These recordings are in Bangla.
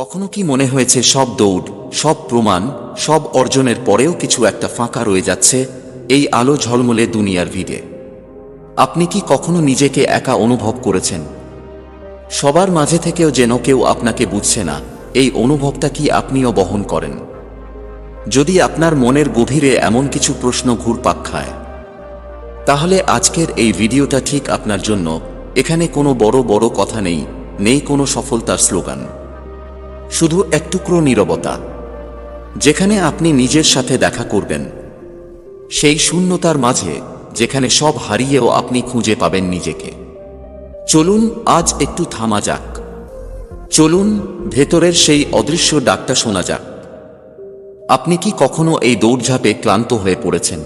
কখনো কি মনে হয়েছে সব দৌড়, সব প্রমাণ, সব অর্জনের পরেও কিছু একটা ফাঁকা রয়ে যাচ্ছে এই আলো ঝলমলে দুনিয়ার ভিড়ে? আপনি কি কখনো নিজেকে একা অনুভব করেছেন? সবার মাঝে থেকেও যেন কেউ আপনাকে বুঝছে না, এই অনুভবটা কি আপনিও বহন করেন? যদি আপনার মনের গভীরে এমন কিছু প্রশ্ন ঘুরপাক খায়, তাহলে আজকের এই ভিডিওটা ঠিক আপনার জন্য, এখানে কোনো বড় বড় কথা নেই নেই কোনো সফলতার স্লোগান। শুধু এক টুকরো নীরবতা। যেখানে আপনি নিজের সাথে দেখা করবেন। সেই শূন্যতার মাঝে, যেখানে সব হারিয়েও আপনি খুঁজে পাবেন নিজেকে। চলুন আজ একটু থামা যাক। চলুন ভেতরের সেই অদৃশ্য ডাকটা শোনা যাক। আপনি কি কখনো এই দৌড়ঝাঁপে ক্লান্ত হয়ে পড়েছেন?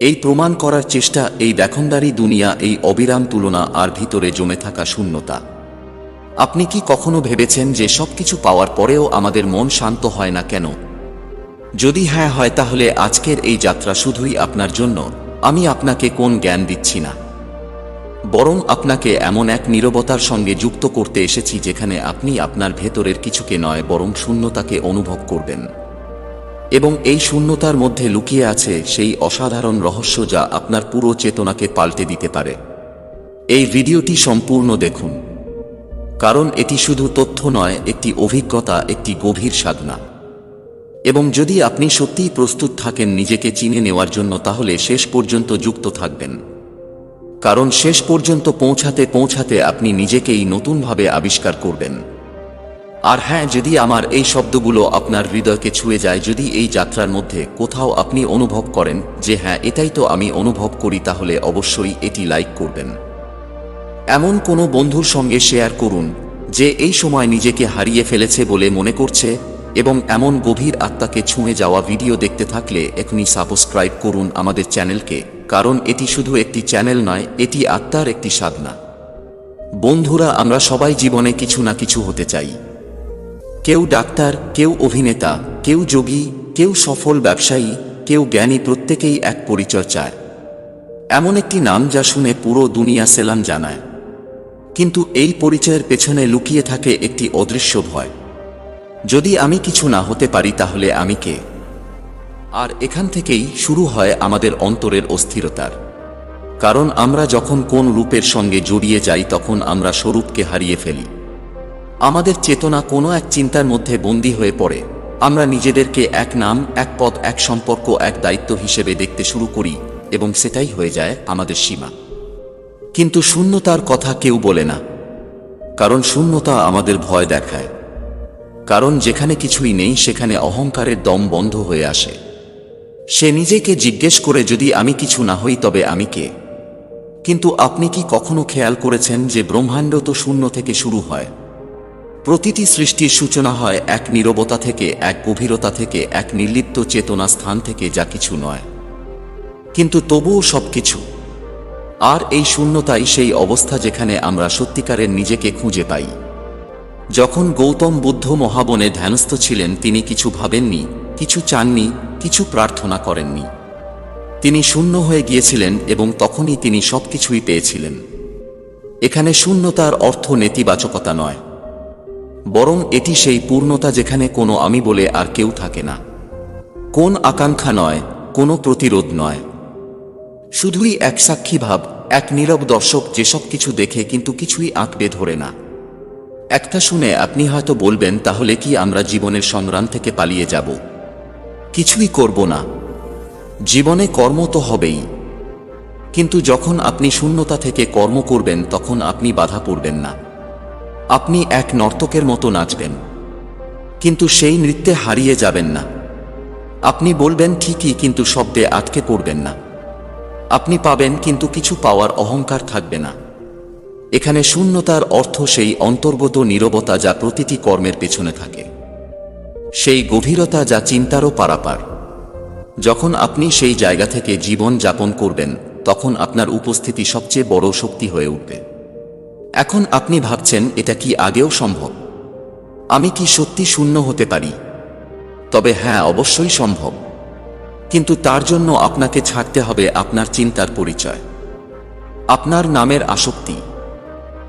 এই প্রমাণ করার চেষ্টা, এই দেখনদারি দুনিয়া, এই অবিরাম তুলনা আর ভিতরে জমে থাকা শূন্যতা। আপনি কি কখনো ভেবেছেন যে সবকিছু পাওয়ার পরেও আমাদের মন শান্ত হয় না কেন? যদি হ্যাঁ হয় তাহলে আজকের এই যাত্রা শুধুই আপনার জন্য। আমি আপনাকে কোন জ্ঞান দিচ্ছি না। বরং আপনাকে এমন এক নীরবতার সঙ্গে যুক্ত করতে এসেছি যেখানে আপনি আপনার ভেতরের কিছুকে নয়, বরং শূন্যতাকে অনুভব করবেন। এবং এই শূন্যতার মধ্যে লুকিয়ে আছে সেই অসাধারণ রহস্য যা আপনার পুরো চেতনাকে পাল্টে দিতে পারে। এই ভিডিওটি সম্পূর্ণ দেখুন। কারণ এটি শুধু তথ্য নয়, একটি অভিজ্ঞতা, একটি গভীর সাধনা। এবং যদি আপনি সত্যিই প্রস্তুত থাকেন নিজেকে চিনে নেওয়ার জন্য, তাহলে শেষ পর্যন্ত যুক্ত থাকবেন। কারণ শেষ পর্যন্ত পৌঁছাতে পৌঁছাতে আপনি নিজেকেই নতুনভাবে আবিষ্কার করবেন। আর হ্যাঁ যদি আমার এই শব্দগুলো আপনার হৃদয়কে ছুঁয়ে যায়, যদি এই যাত্রার মধ্যে কোথাও আপনি অনুভব করেন যে হ্যাঁ এটাই তো আমি অনুভব করি, তাহলে অবশ্যই এটি লাইক করবেন। এমন কোনো বন্ধুর সঙ্গে শেয়ার করুন, যে এই সময় নিজেকে হারিয়ে ফেলেছে বলে মনে করছে এবং এমন গভীর আত্মাকে ছুঁয়ে যাওয়া ভিডিও দেখতে থাকলে এখনই সাবস্ক্রাইব করুন আমাদের চ্যানেলকে, কারণ এটি শুধু একটি চ্যানেল নয়, এটি আত্মার একটি সাধনা। বন্ধুরা, আমরা সবাই জীবনে কিছু না কিছু হতে চাই। কেউ ডাক্তার, কেউ অভিনেতা, কেউ যোগী, কেউ সফল ব্যবসায়ী, কেউ জ্ঞানী, প্রত্যেকেই এক পরিচয় চায় এমন একটি নাম যা শুনে পুরো দুনিয়া সেলাম জানায়। কিন্তু এই পরিচয়ের পেছনে লুকিয়ে থাকে একটি অদৃশ্য ভয়। যদি আমি কিছু না হতে পারি তাহলে আমি কে? আর এখান থেকেই শুরু হয় আমাদের অন্তরের অস্থিরতার। কারণ আমরা যখন কোন রূপের সঙ্গে জড়িয়ে যাই তখন আমরা স্বরূপকে হারিয়ে ফেলি। আমাদের চেতনা কোনো এক চিন্তার মধ্যে বন্দী হয়ে পড়ে। আমরা নিজেদেরকে এক নাম, এক পদ, এক সম্পর্ক, এক দায়িত্ব হিসেবে দেখতে শুরু করি এবং সেটাই হয়ে যায় আমাদের সীমা। কিন্তু শূন্যতার কথা কেউ বলে না। কারণ শূন্যতা আমাদের ভয় দেখায়। কারণ যেখানে কিছুই নেই, সেখানে অহংকারের দম বন্ধ হয়ে আসে। সে নিজেকে জিজ্ঞেস করে যদি আমি কিছু না হই, তবে আমি কে? কিন্তু আপনি কি কখনো খেয়াল করেছেন যে ব্রহ্মাণ্ড তো শূন্য থেকে শুরু হয়? প্রতিটি সৃষ্টির সূচনা হয় এক নীরবতা থেকে, এক গভীরতা থেকে, এক নির্লিপ্ত চেতনা স্থান থেকে যা কিছু নয়। কিন্তু তবুও সবকিছু আর এই শূন্যতাই সেই অবস্থা যেখানে আমরা সত্যিকারের নিজেকে খুঁজে পাই। যখন গৌতম বুদ্ধ মহাবনে ধ্যানস্থ ছিলেন, তিনি কিছু ভাবেননি, কিছু চাননি, কিছু প্রার্থনা করেননি। তিনি শূন্য হয়ে গিয়েছিলেন এবং তখনই তিনি সবকিছুই পেয়েছিলেন। এখানে শূন্যতার অর্থ নেতিবাচকতা নয়। বরং এটি সেই পূর্ণতা যেখানে কোনো আমি বলে আর কেউ থাকে না। কোন আকাঙ্ক্ষা নয়, কোনো প্রতিরোধ নয়। শুধুই এক সাক্ষী ভাব, এক নীরব দর্শক যেসব কিছু দেখে কিন্তু কিছুই আঁকড়ে ধরে না। একটা শুনে আপনি হয়তো বলবেন, তাহলে কি আমরা জীবনের সংগ্রাম থেকে পালিয়ে যাব? কিছুই করব না। জীবনে কর্ম তো হবেই। কিন্তু যখন আপনি শূন্যতা থেকে কর্ম করবেন, তখন আপনি বাধা পড়বেন না। আপনি এক নর্তকের মতো নাচবেন। কিন্তু সেই নৃত্যে হারিয়ে যাবেন না। আপনি বলবেন, ঠিকই, কিন্তু শব্দে আটকে পড়বেন না। আপনি পাবেন কিন্তু কিছু পাওয়ার অহংকার থাকবে না। এখানে শূন্যতার অর্থ সেই অন্তর্গত নীরবতা যা প্রতিটি কর্মের পেছনে থাকে। সেই গভীরতা যা চিন্তারও পারাপার। যখন আপনি সেই জায়গা থেকে জীবন যাপন করবেন, তখন আপনার উপস্থিতি সবচেয়ে বড় শক্তি হয়ে উঠবে। এখন আপনি ভাবছেন, এটা কি আগেও সম্ভব? আমি কি সত্যি শূন্য হতে পারি? তবে হ্যাঁ অবশ্যই সম্ভব। কিন্তু তার জন্য আপনাকে ছাড়তে হবে আপনার চিন্তার পরিচয়। আপনার নামের আসক্তি।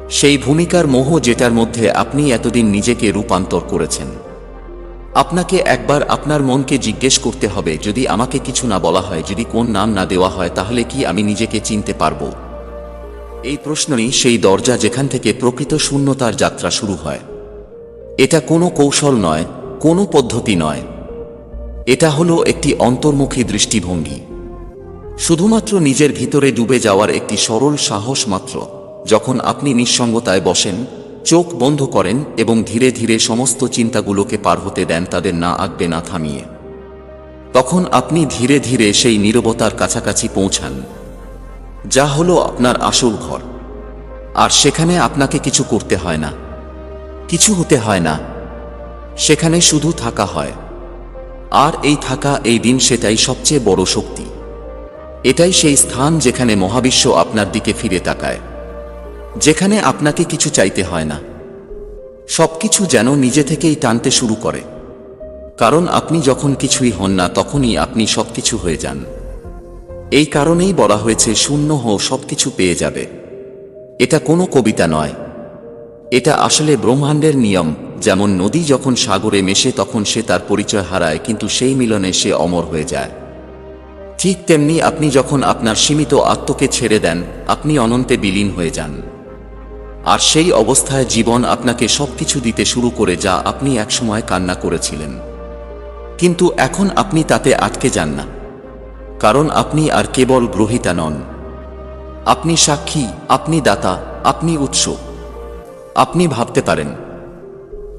সেই ভূমিকার মোহ যেটার মধ্যে আপনি এতদিন নিজেকে রূপান্তর করেছেন। আপনাকে একবার আপনার মনকে জিজ্ঞেস করতে হবে, যদি আমাকে কিছু না বলা হয়, যদি কোন নাম না দেওয়া হয়, তাহলে কি আমি নিজেকে চিনতে পারব? এই প্রশ্নই সেই দরজা যেখান থেকে প্রকৃত শূন্যতার যাত্রা শুরু হয়। এটা কোনো কৌশল নয়, কোনো পদ্ধতি নয়। এটা হলো একটি অন্তর্মুখী দৃষ্টিভঙ্গি। শুধুমাত্র নিজের ভিতরে ডুবে যাওয়ার একটি সরল সাহস মাত্র। যখন আপনি নিঃসঙ্গতায় বসেন, চোখ বন্ধ করেন এবং ধীরে ধীরে সমস্ত চিন্তাগুলোকে পার হতে দেন তাদের না আঁকবে না থামিয়ে। তখন আপনি ধীরে ধীরে সেই নীরবতার কাছাকাছি পৌঁছান। যা হলো আপনার আসল ঘর। আর সেখানে আপনাকে কিছু করতে হয় না। কিছু হতে হয় না। সেখানে শুধু থাকা হয়। আর এই থাকা এই দিন সেটাই সবচেয়ে বড় শক্তি। এটাই সেই স্থান যেখানে মহাবিশ্ব আপনার দিকে ফিরে তাকায়। যেখানে আপনাকে কিছু চাইতে হয় না। সবকিছু যেন নিজে থেকেই টানতে শুরু করে। কারণ আপনি যখন কিছুই হন না, তখনই আপনি সবকিছু হয়ে যান। এই কারণেই বলা হয়েছে, শূন্য হো সবকিছু পেয়ে যাবে। এটা কোনো কবিতা নয়। এটা আসলে ব্রহ্মাণ্ডের নিয়ম। যেমন নদী যখন সাগরে মেশে তখন সে তার পরিচয় হারায়, কিন্তু সেই মিলনে সে অমর হয়ে যায়। ঠিক তেমনি আপনি যখন আপনার সীমিত আত্মকে ছেড়ে দেন, আপনি অনন্তে বিলীন হয়ে যান। আর সেই অবস্থায় জীবন আপনাকে সবকিছু দিতে শুরু করে যা আপনি একসময় কান্না করেছিলেন। কিন্তু এখন আপনি তাতে আটকে যান না। কারণ আপনি আর কেবল গ্রহিতা নন। আপনি সাক্ষী, আপনি দাতা, আপনি উৎস। আপনি ভাবতে পারেন।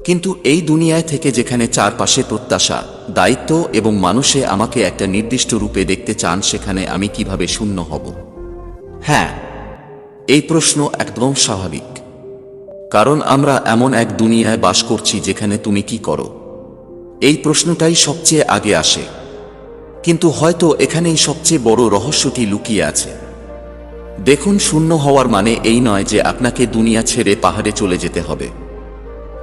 কিন্তু এই দুনিয়ায় থেকে যেখানে চারপাশে প্রত্যাশা, দায়িত্ব এবং মানুষে আমাকে একটা নির্দিষ্ট রূপে দেখতে চান, সেখানে আমি কীভাবে শূন্য হব? হ্যাঁ এই প্রশ্ন একদম স্বাভাবিক। কারণ আমরা এমন এক দুনিয়ায় বাস করছি, যেখানে তুমি কি করো? এই প্রশ্নটাই সবচেয়ে আগে আসে। কিন্তু হয়তো এখানেই সবচেয়ে বড় রহস্যটি লুকিয়ে আছে। দেখুন শূন্য হওয়ার মানে এই নয় যে আপনাকে দুনিয়া ছেড়ে পাহাড়ে চলে যেতে হবে।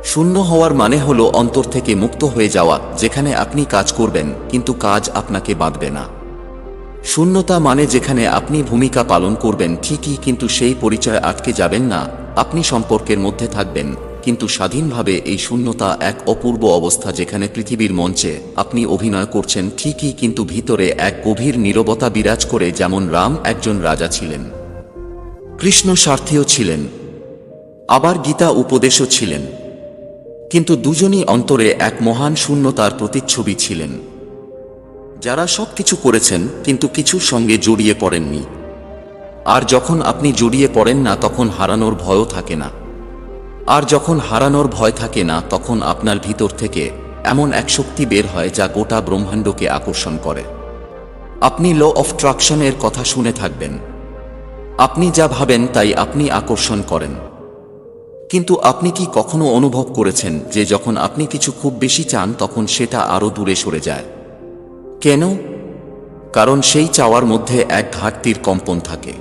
শূন্য হওয়ার মানে হলো অন্তর থেকে মুক্ত হয়ে যাওয়া, যেখানে আপনি কাজ করবেন, কিন্তু কাজ আপনাকে বাঁধবে না। শূন্যতা মানে যেখানে আপনি ভূমিকা পালন করবেন, ঠিকই, কিন্তু সেই পরিচয় আটকে যাবেন না। আপনি সম্পর্কের মধ্যে থাকবেন, কিন্তু স্বাধীনভাবে এই শূন্যতা এক অপূর্ব অবস্থা যেখানে পৃথিবীর মঞ্চে আপনি অভিনয় করছেন, ঠিকই, কিন্তু ভিতরে এক গভীর নীরবতা বিরাজ করে, যেমন রাম একজন রাজা ছিলেন। কৃষ্ণ স্বার্থীয় ছিলেন, আবার গীতা উপদেশও ছিলেন, কিন্তু দুজনই অন্তরে এক মহান শূন্যতার প্রতিচ্ছবি ছিলেন। যারা সব কিছু করেছেন, কিন্তু কিছুর সঙ্গে জড়িয়ে পড়েননি। আর যখন আপনি জড়িয়ে পড়েন না, তখন হারানোর ভয়ও থাকে না। আর যখন হারানোর ভয় থাকে না, তখন আপনার ভিতর থেকে এমন এক শক্তি বের হয়, যা গোটা ব্রহ্মাণ্ডকে আকর্ষণ করে। আপনি ল অফ ট্রাকশনের কথা শুনে থাকবেন। আপনি যা ভাবেন তাই আপনি আকর্ষণ করেন। কিন্তু আপনি কি কখনো অনুভব করেছেন যে যখন আপনি কিছু খুব বেশি চান, তখন সেটা আরও দূরে সরে যায়? কেন? কারণ সেই চাওয়ার মধ্যে এক ঘাটতির কম্পন থাকে।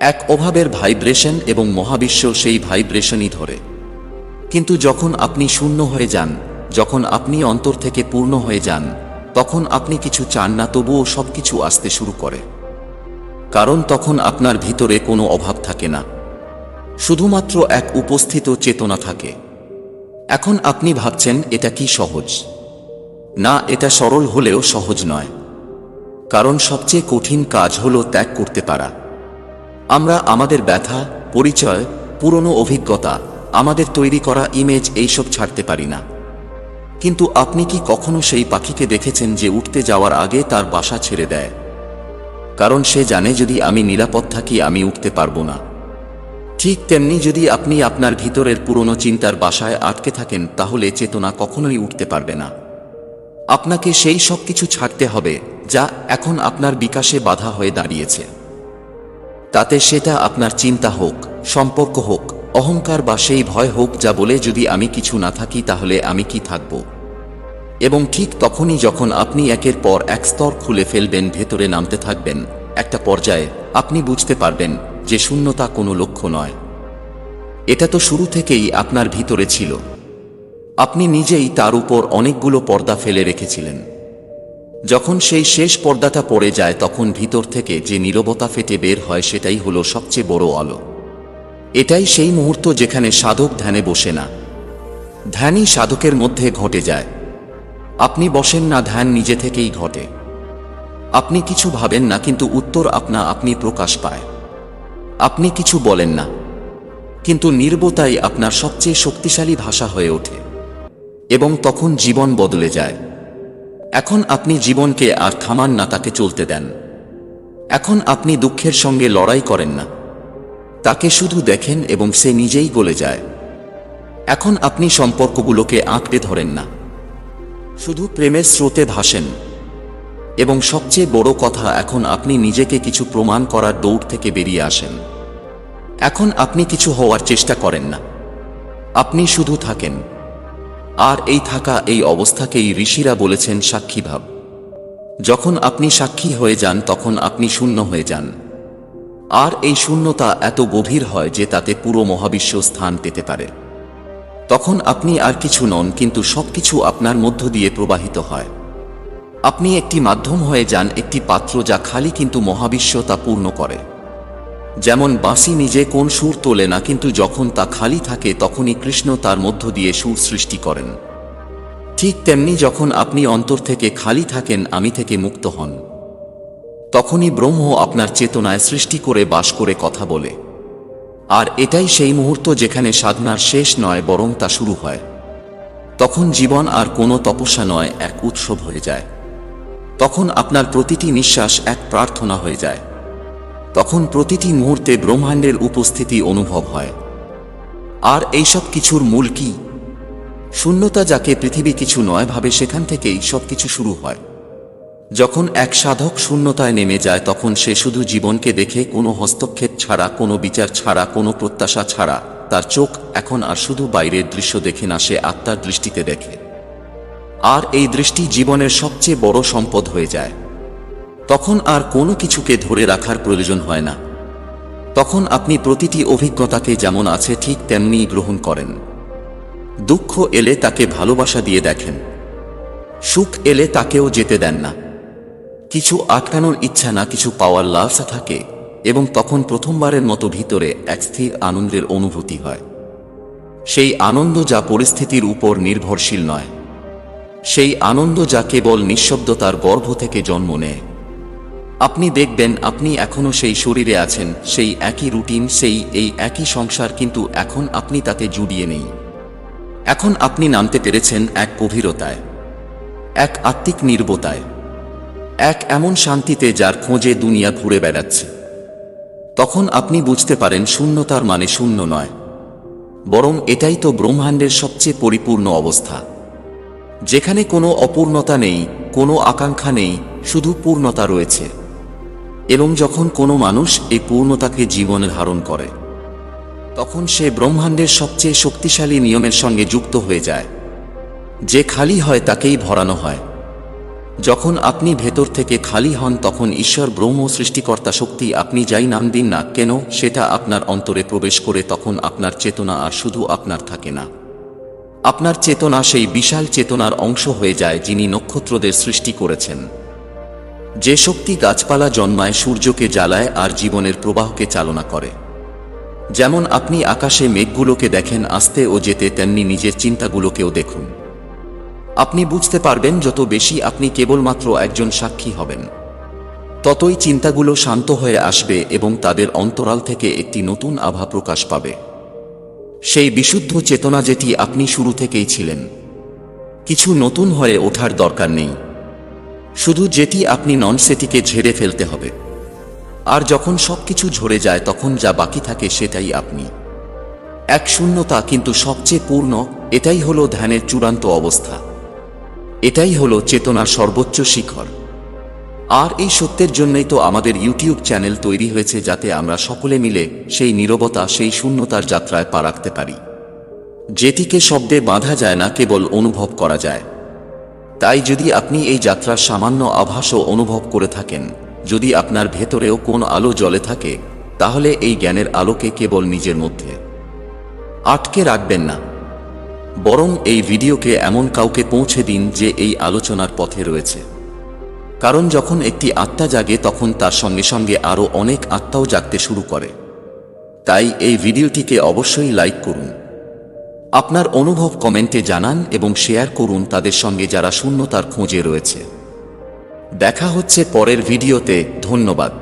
এক অভাবের ভাইব্রেশন এবং মহাবিশ্ব সেই ভাইব্রেশনই ধরে। কিন্তু যখন আপনি শূন্য হয়ে যান, যখন আপনি অন্তর থেকে পূর্ণ হয়ে যান, তখন আপনি কিছু চান না, তবুও সব কিছু আসতে শুরু করে। কারণ তখন আপনার ভিতরে কোনো অভাব থাকে না। শুধুমাত্র এক উপস্থিত চেতনা থাকে। এখন আপনি ভাবছেন, এটা কি সহজ? না, এটা সরল হলেও সহজ নয়। কারণ সবচেয়ে কঠিন কাজ হলো ত্যাগ করতে পারা। আমরা আমাদের ব্যথা, পরিচয়, পুরনো অভিজ্ঞতা, আমাদের তৈরি করা ইমেজ এইসব ছাড়তে পারি না। কিন্তু আপনি কি কখনো সেই পাখিকে দেখেছেন যে উঠতে যাওয়ার আগে তার বাসা ছেড়ে দেয়? কারণ সে জানে যদি আমি নিরাপদ থাকি, আমি উঠতে পারব না। ঠিক তেমনি যদি আপনি আপনার ভিতরের পুরনো চিন্তার বাসায় আটকে থাকেন, তাহলে চেতনা কখনোই উঠতে পারবে না। আপনাকে সেই সব কিছু ছাড়তে হবে, যা এখন আপনার বিকাশে বাধা হয়ে দাঁড়িয়েছে। তাতে সেটা আপনার চিন্তা হোক, সম্পর্ক হোক, অহংকার বা সেই ভয় হোক, যা বলে যদি আমি কিছু না থাকি, তাহলে আমি কি থাকব? এবং ঠিক তখনই যখন আপনি একের পর এক স্তর খুলে ফেলবেন, ভেতরে নামতে থাকবেন। একটা পর্যায়ে আপনি বুঝতে পারবেন যে শূন্যতা কোনো লক্ষ্য নয়। এটা তো শুরু থেকেই আপনার ভিতরে ছিল। আপনি নিজেই তার উপর অনেকগুলো পর্দা ফেলে রেখেছিলেন। যখন সেই শেষ পর্দাটা পড়ে যায়, তখন ভিতর থেকে যে নীরবতা ফেটে বের হয়, সেটাই হলো সবচেয়ে বড় আলো। এটাই সেই মুহূর্ত যেখানে সাধক ধ্যানে বসে না। ধ্যানই সাধকের মধ্যে ঘটে যায়। আপনি বসেন না, ধ্যান নিজে থেকেই ঘটে। আপনি কিছু ভাবেন না, কিন্তু উত্তর আপনা আপনি প্রকাশ পায়। আপনি কিছু বলেন না, কিন্তু নির্বতাই আপনার সবচেয়ে শক্তিশালী ভাষা হয়ে ওঠে এবং তখন জীবন বদলে যায়। এখন আপনি জীবনকে আর থামান না, তাকে চলতে দেন। এখন আপনি দুঃখের সঙ্গে লড়াই করেন না, তাকে শুধু দেখেন এবং সে নিজেই গলে যায়। এখন আপনি সম্পর্কগুলোকে আঁকড়ে ধরেন না। শুধু প্রেমের স্রোতে ভাসেন। এবং সবচেয়ে বড় কথা, এখন আপনি নিজেকে কিছু প্রমাণ করার দৌড় থেকে বেরিয়ে আসেন। এখন আপনি কিছু হওয়ার চেষ্টা করেন না। আপনি শুধু থাকেন। আর এই থাকা, এই অবস্থাকেই ঋষিরা বলেছেন সাক্ষীভাব যখন আপনি সাক্ষী হয়ে যান, তখন আপনি শূন্য হয়ে যান। আর এই শূন্যতা এত গভীর হয় যে তাতে পুরো মহাবিশ্ব স্থান পেতে পারে। তখন আপনি আর কিছু নন, কিন্তু সবকিছু আপনার মধ্য দিয়ে প্রবাহিত হয়। আপনি একটি মাধ্যম হয়ে যান, একটি পাত্র যা খালি কিন্তু মহাবিশ্ব তা পূর্ণ করে। যেমন বাঁশি নিজে কোন সুর তোলে না, কিন্তু যখন তা খালি থাকে, তখনই কৃষ্ণ তার মধ্য দিয়ে সুর সৃষ্টি করেন। ঠিক তেমনি যখন আপনি অন্তর থেকে খালি থাকেন, আমি থেকে মুক্ত হন। তখনই ব্রহ্ম আপনার চেতনায় সৃষ্টি করে, বাস করে কথা বলে। আর এটাই সেই মুহূর্ত যেখানে সাধনার শেষ নয়, বরং তা শুরু হয়। তখন জীবন আর কোনো তপস্যা নয়, এক উৎসব হয়ে যায়। তখন আপনার প্রতিটি নিঃশ্বাস এক প্রার্থনা হয়ে যায়। তখন প্রতিটি মুহূর্তে ব্রহ্মাণ্ডের উপস্থিতি অনুভব হয়। আর এইসব কিছুর মূল কি? শূন্যতা যাকে পৃথিবী কিছু নয় ভাবে সেখান থেকেই সব কিছু শুরু হয়। যখন এক সাধক শূন্যতায় নেমে যায়, তখন সে শুধু জীবনকে দেখে কোনো হস্তক্ষেপ ছাড়া, কোনো বিচার ছাড়া, কোনো প্রত্যাশা ছাড়া, তার চোখ এখন আর শুধু বাইরের দৃশ্য দেখে না, সে আত্মার দৃষ্টিতে দেখে। আর এই দৃষ্টি জীবনের সবচেয়ে বড় সম্পদ হয়ে যায়। তখন আর কোনো কিছুকে ধরে রাখার প্রয়োজন হয় না। তখন আপনি প্রতিটি অভিজ্ঞতাকে যেমন আছে, ঠিক তেমনি গ্রহণ করেন। দুঃখ এলে তাকে ভালোবাসা দিয়ে দেখেন। সুখ এলে তাকেও যেতে দেন না। কিছু আটকানোর ইচ্ছা না, কিছু পাওয়ার লালসা থাকে এবং তখন প্রথমবারের মতো ভিতরে এক স্থির আনন্দের অনুভূতি হয়। সেই আনন্দ যা পরিস্থিতির উপর নির্ভরশীল নয়। সেই আনন্দ যা কেবল নিঃশব্দতার গর্ভ থেকে জন্ম নেয়। আপনি দেখবেন, আপনি এখনও সেই শরীরে আছেন, সেই একই রুটিন, সেই এই একই সংসার, কিন্তু এখন আপনি তাতে জুড়িয়ে নেই। এখন আপনি নামতে পেরেছেন এক গভীরতায়, এক আত্মিক নির্বতায়। এক এমন শান্তিতে যার খোঁজে দুনিয়া ঘুরে বেড়াচ্ছে। তখন আপনি বুঝতে পারেন শূন্যতার মানে শূন্য নয়। বরং এটাই তো ব্রহ্মাণ্ডের সবচেয়ে পরিপূর্ণ অবস্থা। যেখানে কোনো অপূর্ণতা নেই, কোনো আকাঙ্ক্ষা নেই, শুধু পূর্ণতা রয়েছে। এবং যখন কোনো মানুষ এই পূর্ণতাকে জীবনে ধারণ করে, তখন সে ব্রহ্মাণ্ডের সবচেয়ে শক্তিশালী নিয়মের সঙ্গে যুক্ত হয়ে যায়। যে খালি হয় তাকেই ভরানো হয়। যখন আপনি ভেতর থেকে খালি হন, তখন ঈশ্বর ব্রহ্ম সৃষ্টিকর্তা শক্তি আপনি যাই নাম দিন না কেন, সেটা আপনার অন্তরে প্রবেশ করে তখন আপনার চেতনা আর শুধু আপনার থাকে না। আপনার চেতনা সেই বিশাল চেতনার অংশ হয়ে যায় যিনি নক্ষত্রদের সৃষ্টি করেছেন। যে শক্তি গাছপালা জন্মায়, সূর্যকে জ্বালায় আর জীবনের প্রবাহকে চালনা করে। যেমন আপনি আকাশে মেঘগুলোকে দেখেন, আসতে ও যেতে, তেমনি নিজের চিন্তাগুলোকেও দেখুন। আপনি বুঝতে পারবেন যত বেশি আপনি কেবলমাত্র একজন সাক্ষী হবেন, ততই চিন্তাগুলো শান্ত হয়ে আসবে এবং তাদের অন্তরাল থেকে একটি নতুন আভা প্রকাশ পাবে। সেই বিশুদ্ধ চেতনা যেটি আপনি শুরু থেকেই ছিলেন, কিছু নতুন হয়ে ওঠার দরকার নেই। শুধু যেটি আপনি নন, সেটিকে ঝেড়ে ফেলতে হবে। আর যখন সবকিছু ঝরে যায়, তখন যা বাকি থাকে সেটাই আপনি। এক শূন্যতা কিন্তু সবচেয়ে পূর্ণ, এটাই হলো ধ্যানের চূড়ান্ত অবস্থা। এটাই হলো চেতনার সর্বোচ্চ শিখর। আর এই সত্যের জন্যই তো আমাদের ইউটিউব চ্যানেল তৈরি হয়েছে যাতে আমরা সকলে মিলে সেই নীরবতা, সেই শূন্যতার যাত্রায় পা রাখতে পারি। যেটিকে শব্দে বাঁধা যায় না, কেবল অনুভব করা যায়। তাই যদি আপনি এই যাত্রার সামান্য আভাসও অনুভব করে থাকেন, যদি আপনার ভেতরেও কোন আলো জ্বলে থাকে, তাহলে এই জ্ঞানের আলোকে কেবল নিজের মধ্যে। আটকে রাখবেন না। বরং এই ভিডিওকে এমন কাউকে পৌঁছে দিন যে এই আলোচনার পথে রয়েছে। কারণ যখন একটি আত্মা জাগে, তখন তার সঙ্গে সঙ্গে আরও অনেক আত্মাও জাগতে শুরু করে। তাই এই ভিডিওটিকে অবশ্যই লাইক করুন। আপনার অনুভব কমেন্টে জানান এবং শেয়ার করুন তাদের সঙ্গে যারা শূন্যতার খোঁজে রয়েছে। দেখা হচ্ছে পরের ভিডিওতে। ধন্যবাদ।